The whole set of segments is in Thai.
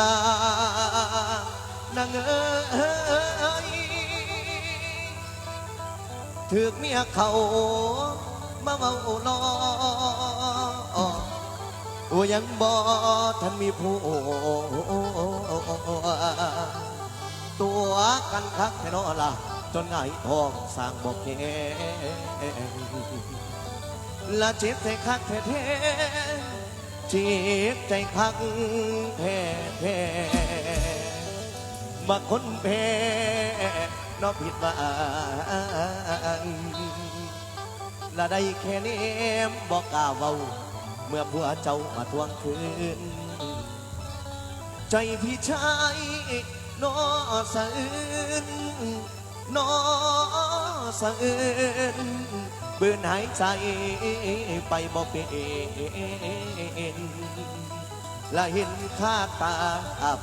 ลานางเอ้ยถึกเมียเขามาเมาล้อโอ้ยังบ่ท่านมีผู้ตัวกันคักแค่นอล่ะจนไงทองสร้างบอกแกละเจ็บใจคักแท้ จ็บใจคักแท้ๆมาคนแพ้นอผิดหวังละได้แค่นี้บอกกล้าเว้า เมื่อผัวเจ้ามาทวงคืน ใจพี่ชายนอสะอื้นนอสะอื้น บื่อหายใจไปบ่เป็นและเห็นค่าตา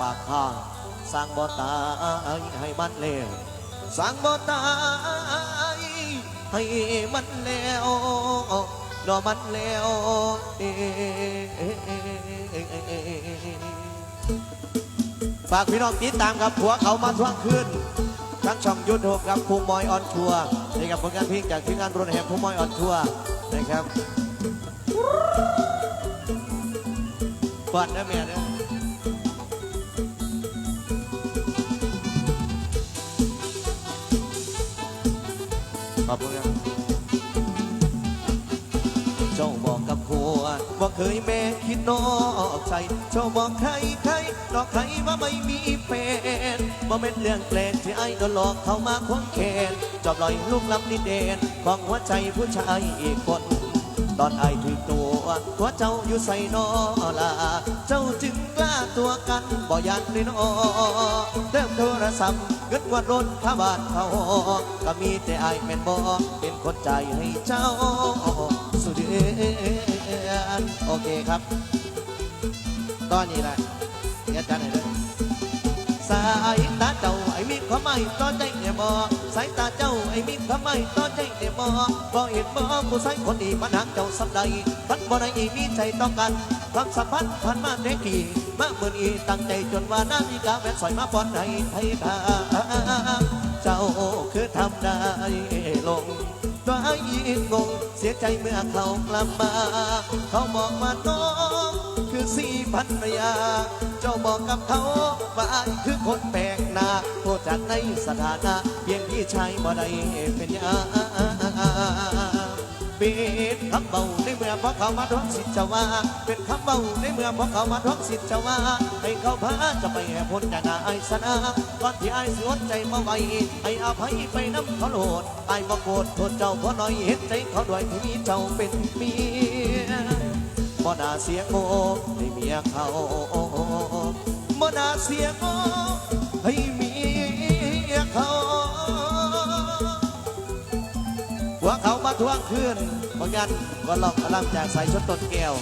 ปากข้างสร้างบ่ตายให้มันแล้วสร้างบ่ตายให้มันแล้วรอมันแล้วฝากพี่น้องติดตามครับผัวเขามาทวงคืนทั้งช่องยูทูบกับภูมิมอยออนทัวร์ นี่ครับผลงานเพลงจากทีมงานรุ่นแห่ภูมิมอยออนทัวร์นะครับเปิดนะเมียนะขอบคุณครับ กับผัวว่เคยแม่คิดนอกใจเจ้าบอกใครใครนอกใครว่าไม่มีแฟนว่เป็นเรื่องแปลกที่ไอ้โดนหลอกเข้ามาควงแขนจอบลอยลูกลำนิดเดนของหัวใจผู้ชายอีกคนตอนไอ้ถึงตัวตัวเจ้าอยู่ใส่นอลาเจ้าจึงกล้าตัวกันบ่ยันเลยนอเติมโทรศัพท์เงินวันรถข้าบานเขาก็มีแต่ไอ้แม่นบอเป็นคนใจให้เจ้า โอเคครับตอนนี้แหละเดี๋ยวจันให้เลยสายตาเจ้าไอ้มีความหมายต่อใจเนี่ยบอสายตาเจ้าไอ้มีความหมายต่อใจเนี่ยบอบ่เห็นบ่ผู้ชายคนนี้มันหักเจ้าสัใดพันบ่ได้มีใจต้องกันความสัมพันธ์ผ่านมาได้กี่มาเมื่อนี้ตั้งใจจนว่านามีกาแวนสอยมาปอนให้ให้ทาเจ้าคือทำได้ลง ตัวไอ้ยิงงงเสียใจเมื่อเขากลับมา เขาบอกว่าน้องคือสี่พันรยา เจ้าบอกกับเขาว่าไอ้คือคนแปลกหน้าโทษจากในสถานะเพียงที่ชายบ่ได้เป็นยา เป็นคำเบาในเมื่อพอเขามาทวงสิทธิ์เจ้าว่าเป็นคำเบาในเมื่อพอเขามาทวงสิทธิ์เจ้าว่าให้เขาพาจะไปแห่พ้นจากนาไอสนาก่อนที่ไอ้สวนใจมาไว้ให้อภัยไปน้ำเขาโหลดไอ้บอกโกรธโทษเจ้าเพราะน้อยเห็นใจเขาด้วยที่มีเจ้าเป็นเมียบ่น่าเสียโง่ให้เมียเขาบ่น่าเสียโง่ ทวงคืนเพราะงั้นก็ลองอลัมจากใส่ชุดต้นแก้ว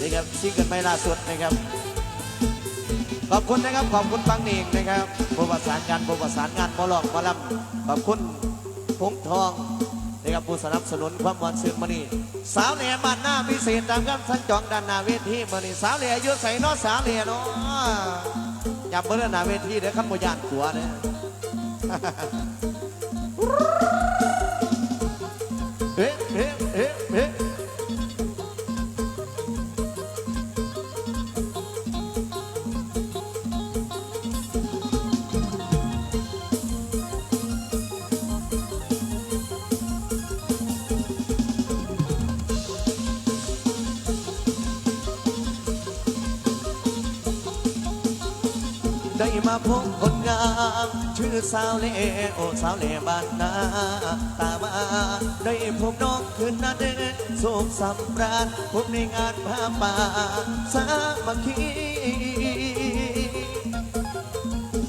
นี่ครับซิงเกิลไม่ล่าสุดนะครับ ขอบคุณนะครับขอบคุณฟังเองนะครับผู้ประสานงานผู้ประสานงานบอลอกบอลำขอบคุณพงทองนะครับผู้สนับสนุนความวันซึ้งมานี่สาวเหล่บ้านหน้าพิเศษตามกันสัญจองด้านหน้าเวทีมานี่สาวเหล่อายุใส่นาะสาวเหล่เนาะอย่าเบิ่งหน้าเวทีเด้อขันโมยานขัวเด้อ พบคนงาม ชื่อสาวเล่โอสาวเล่บ้านนาตามาได้พบน้องคืนนั้นสุขสำราญพบในงานผ้าป่าสามัคคี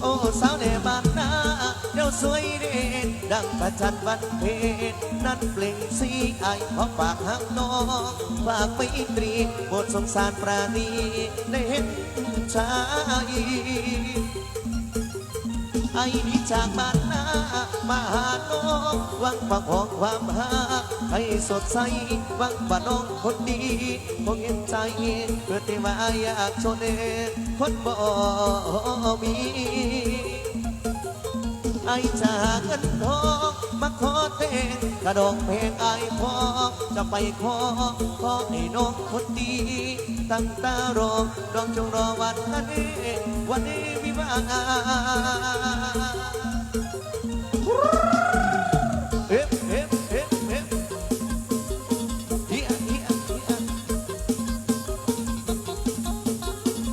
โอ้สาวเล่บ้านนาเดี๋ยวสวยเด่นดังประจันทร์วันเพ็ญนั่นเปล่งสีไอายขอฝากหักน้องฝากไปตรีบทสงสารปราณีได้เห็นชาย ไอ้นี้จากบ้านนามาหาน้องวังฝากของความหาให้สดใสวังว่าน้องคนดีคงเห็นใจเพื่อที่ว่าอยากชนเองคนบ่มี ไอจากเงินทองมาขอเพลงกระดองเพลงไอพอจะไปขอขอให้น้องคนดีตั้งตารอดองจงรอวันนั้วันนี้วิวาเอ๊ะเอ๊ะเอ๊ะเอ๊ะเฮียเฮียเฮีย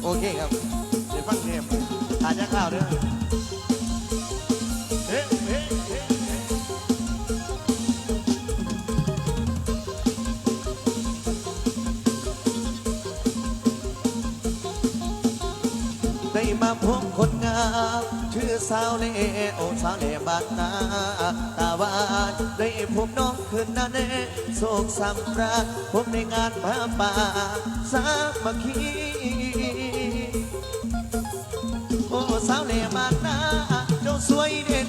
โอเคครับเดี๋ยวฟังเทปทานยาข้าวเด้อ ได้มาพบคนงามชื่อสาวเล่โอสาวเล่บานนาตาหวานได้พบน้องคืนนั้นโศกสัมราชพบในงานผ้าป่าสามัคคีโอ้สาวเล่บานนาเจ้าสวยเด่น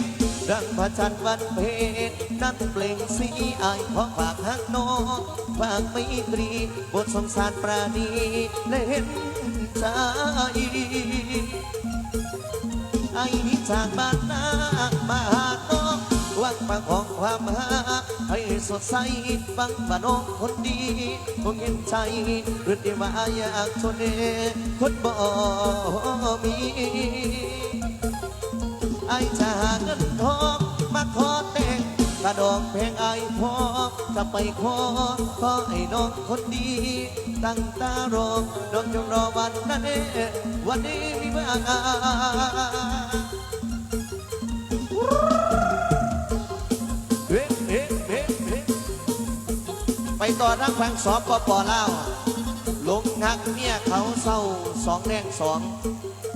ดังพระจันทร์วันเพ็ญนั่นเปล่งสีอายขอฝากหักน้องฝากไม่ตรีบทสงสารปราณีและเห็น ใจไอ้จากบ้านนามาหาน้องวังมาของความหาให้สดใสฟังว่าน้องคนดีคงเห็นใจหรือที่ว่าอยากชนเอคนบ่มีไอ้จะหาเงินทองมาขอแต่ กระดองเพลงไอพอจะไปขอขอให้น้องคนดีตั้งตารอน้องจงรอวันนั้นวันนี้มีว่าเฮ้เฮ้เฮ้เฮ้ไปต่อนักแข่งสอบปปล่าลงหักเมียเขาเศร้าสองแดงสอง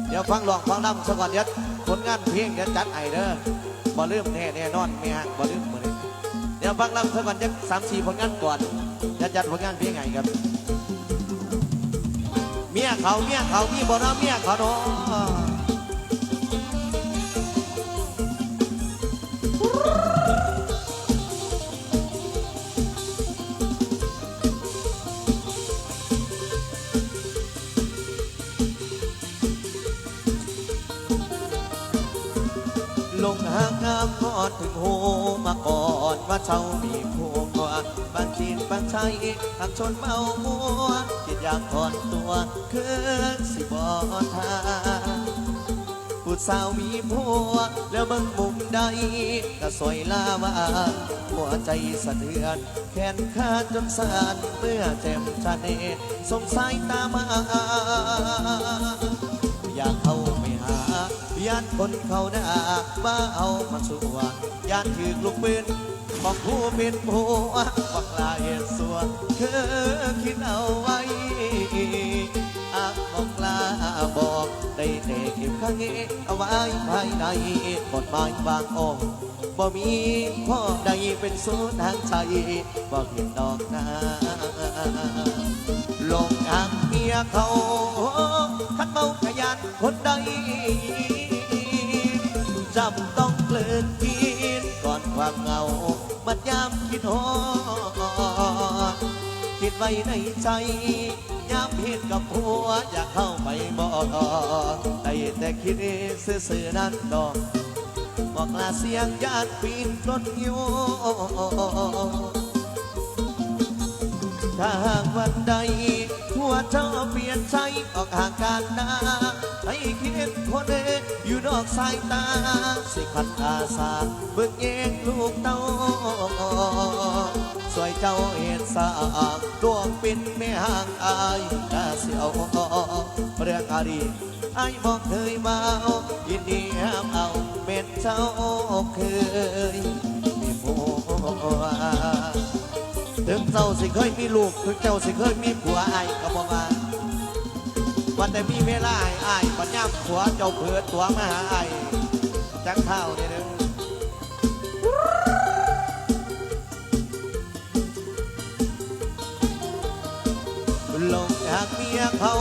เดี๋ยวฟังหลอกฟังดำสะก่อนเดี๋ยวผลงานเพลงเดี๋ยจัดไอเด้อบ่ลืมแน่แน่นอนไม่ฮะบ่ลืม ยวฟังลำสะก่อนจะสามสี่ผลงานก่อนจะจัดผลงานเพลงไงครับ เมียเขาเมียเขามีบ่อน้ำเมียเขาเนาะางน้ำกอดถึงโหมาก่อนว่าเจ้ามีพวงว่าบางทีนบางชัยทางชนเมามัวคิดอยากถอนตัวคือสิบอทาผู้สาวมีผัวแล้วเบิ่งมุมใดก็สวยลาวาหัวใจสะเทือน แขนขาดจนสานเมื่อแจ่มชาเนตสงสายตามาอยากเข้าไปหา ญาติคนเขาหน้าบ้าเอามาสวงญาติถือลูกปืนบอกผู้เป็นผัวบักลาเย็ดสัวคือคิดเอาไว้อาบอกลาบอกได้แต่เก็บข้างเอเอาไว้ภายในกฎหมายบางองค์บ่มีพ่อใดเป็นศูนทางใจบ่เห็นดอกนาลงทางเมียเขาขันเมา ความเหงามันยามคิดฮอดคิดไว้ในใจ ยามเห็นกับผัว อยากเข้าไปบอกได้แต่คิดซื่อๆนั้นดอกบอกลาเสียงญาติปีนต้นโยถ้าหากวันใด หัวเจ้าเปลี่ยนใจออกห่างกันนาให้คิดคนเออยู่นอกสายตา สิขัดอาสาเบิ่งแยงลูกเต้าสวยเจ้าเห็นสางดวงป็นแม่ห่างอายกาเสียวเรื่องอดีไอ้ายบอกเคยมายินดีห้ามเอาเป็นเจ้าเคยมีผัว ถึงเจ้าสิเคยมีลูก ถึงเจ้าสิเคยมีผัวไอ้ก็บอกว่าวันแต่มีเวลาไอ้ไอ้ายปัญญาผัวเจ้าเผือตัวมาหาไอ้จักเท่าเนี่ยเด้อลงจากเมียเขา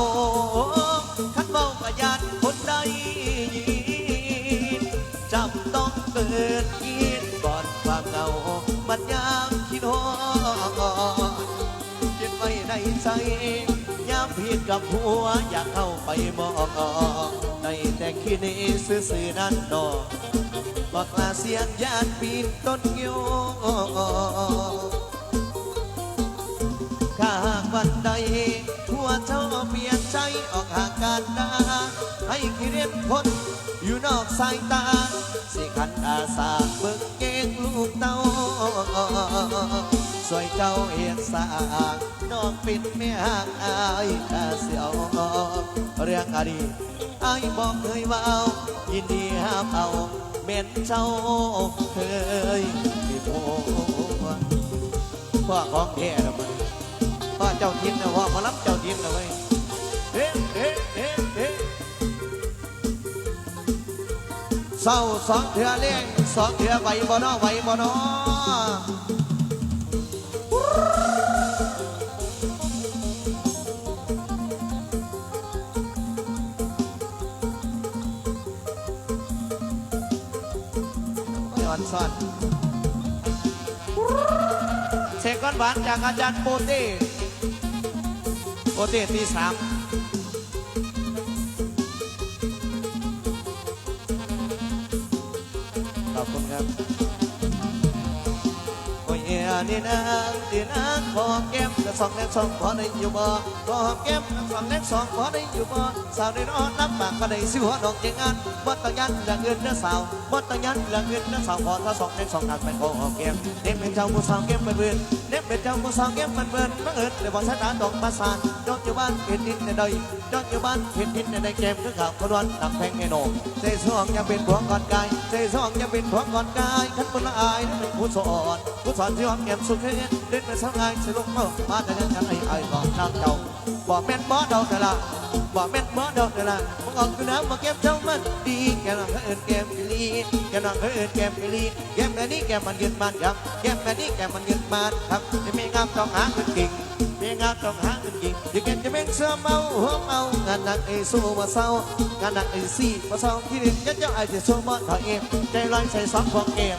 ขันเมากะยานคนใดจำต้องเปิดกินก่อนความเงาบัดยา ยามผิดกับหัวอยากเข้าไปมองได้แต่คิดในซื่อๆนั้นดอกบอกลาเสียงญาติปีนต้นโยข้าหากวันใดหัวเจ้าเปลี่ยนใจออกหางกันดาให้คิดเรียนพ้นอยู่นอกสายตา สิขันอาสาเบิกเกงลูกเต้า สวยเจ้าเอ็ดสางนอกปิดไม่ห่างอายอาเสียวเรื่องอดีตอายบอกเคยว่าเอายินดีห้ามเอาเม่นเจ้าเคยมีผัวพ่อของแท้ละมันพ่อเจ้าทิ้นนะพ่อมารับเจ้าทินนะเว้ยเฮ้เฮ้เฮ้เฮ้เศร้าสองเถื่อเลี้ยงสองเถื่อไหวบ่นอไหวบ่นอ เซกอนหวานจากอาจารย์โปเต้โปเต้ตีสามขอบคุณครับโอ้ยนี่นางนี่นางขอแก้มกระสองแดงสองพอได้อยู่บ่ขอแก้มกระสองแดงสองพอได้อยู่บ่สาวได้นอนรับปากก็ได้สิหัวดอกเจงงานบ่ต้องยันเรื่องเงินเนื้อสาวบ่ต้องยันเรื่องเงินเนื้อสาวพอถ้าสองแดงสองนัดไปขอแก้มเด็กเป็นเจ้าผู้สาวแก้มเป็นเบือน เด็กเป็นเจ้าผู้สาวเก้มเป็นเบือนบังเอิญเดี๋ยวบอกสายตาดอกมาสานดอกอยู่บ้านเห็นดินในใดดอกอยู่บ้านเห็นดินในใดเกมคือข่าวคนวันหนักแพงไงโหนเซ่สองยังเป็นผัวก่อนกายเซ่สองยังเป็นผัวก่อนกายขันบนละอายนั่นเป็นผู้สอนผู้สอนที่หอมแก้มสุขเฮ็นเล่นไปสักงานสิลุกเข้ามาแต่ยังกันไอ้ไอ้ของนางเจ้าบอกแม่นบ่เดาแต่ละ บอกแม่นบ่เดาแต่ละมึงออกกูน้ำมาแก้มเจ้ามันดีแกน้องเขาเอินแก้มกิลีแกน้องเขาเอินแก้มกิลีแก้มแบบนี้แก้มมันยืนมันครับแก้มแบบนี้แก้มมันยืนมันครับจะไม่งามต้องหาเงินกิ่งไม่งามต้องหาเงินกิ่งที่แกจะเป็นเสื้อเมาหัวเมางานหนักไอ้สู้มาเศร้างานหนักไอ้ซี่มาเศร้าที่ดินยัดเจ้าไอ้จะสู้มาถอยเองใจลอยใส่สองพวงเกม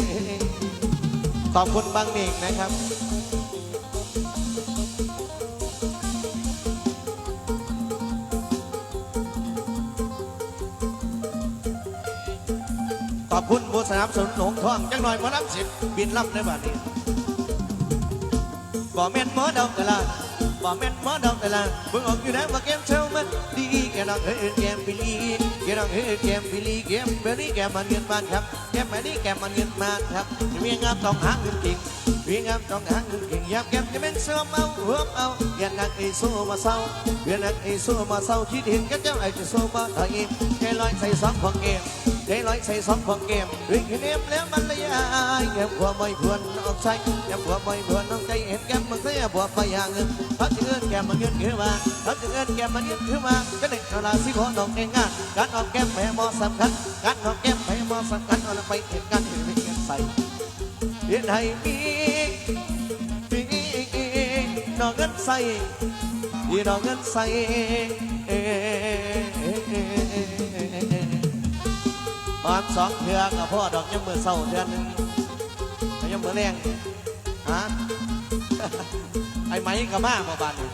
ขอบคุณบางเน่งนะครับ ขอบคุณผู้สนับสนุนหงทองจังหน่อยมารับสิบบินรับในบ้านนี้บ่แม่นหมอดอกแต่ละบ่แม่นหมอดอกแต่ละเบิ่งออกอยู่แล้วว่าเกมเชลมันดีแกน้องเอ้ยเกมบิลีแกน้องเอ้ยเกมบิลีเกมเบอร์นี้แกมันเงินบ้านครับ แกมแบบนี้แกมันเงินมานครับมีงามต้องหาเงินจริงวิ่งามต้องหาเงินเก่งยามแก้มจะเป็นเสื้อเมาหัวเอาเวียนนักไอ้สู้มาเศร้าเวียนนักไอ้สู้มาเศร้าคิดเห็นกันเจ้าไอ้จะสู้มาถอยอินใจลอยใส่สองของเกมใจลอยใส่สองของเกมวิ่งเนียมแล้วมันเลยอายแก้มหัวไม่พวนออกใส่แก้มหัวไม่พวนน้องใจเห็นแก้มมันเสียบัวไปหางเงินเขาจะเงินแก้มมันเงินขึ้นมาเขาจะเงินแก้มมันเงินขึ้นมาก็เด็กเวลาสิขอดอกเองงานการออกแก้มแม่มอสำคัญการออกแก้มแม่มอสำคัญเอาละไปเหตุการณ์เห็นไม่เงินใส่เรียนให้มีปีนอกเงินใส่ที่นอกเงินใส่ ตอนสองเทือกับพ่อดอกยังมือเศร้าเทือนหนึ่งยังมือแรงฮะไอ้ไหมกับมาบ่บานนี่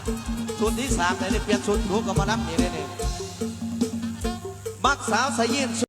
ชุดที่สามเลยนี่เปลี่ยนชุดถูกกับมานับนี่เลยนี่มักสาวใส่ยีน